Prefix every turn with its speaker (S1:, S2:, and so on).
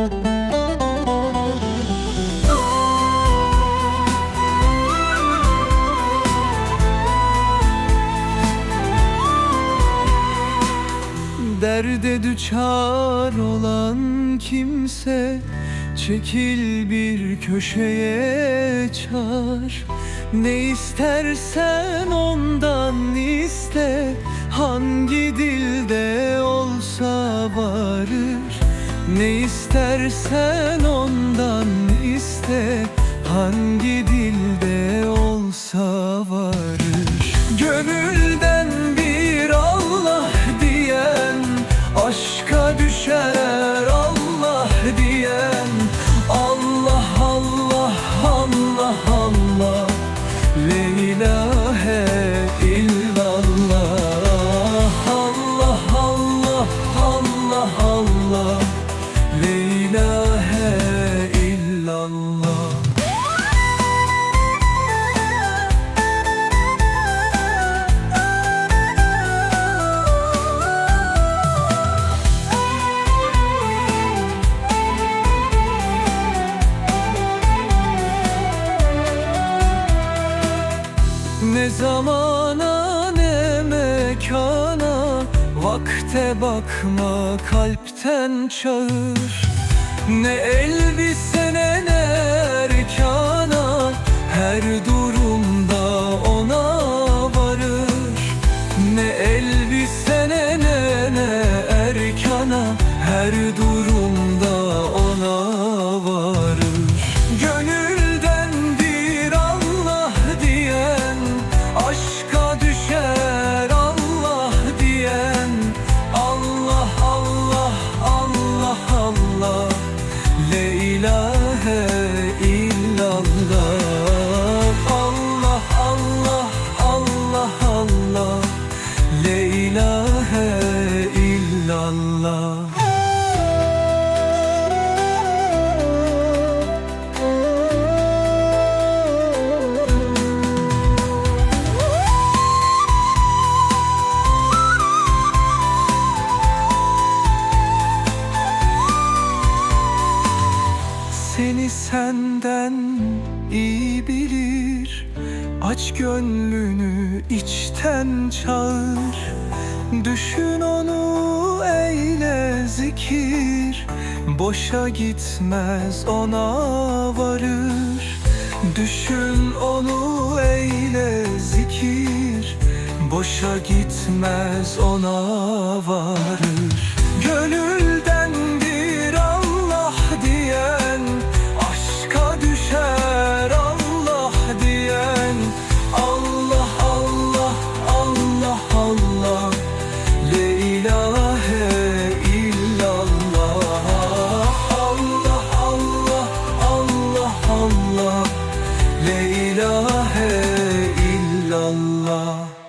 S1: Derde düçar olan kimse Çekil bir köşeye çağır. Ne istersen ondan iste Hangi dilde ol ne istersen ondan iste Hangi dilde olsa varır. Gönülden Ne zamana ne mekana Vakte bakma kalpten çağır. Ne elbisene ne erkana Her Aç gönlünü içten çağır. Düşün onu eyle zikir. Boşa gitmez ona varır. Düşün onu eyle zikir. Boşa gitmez ona varır. Gönül Allah.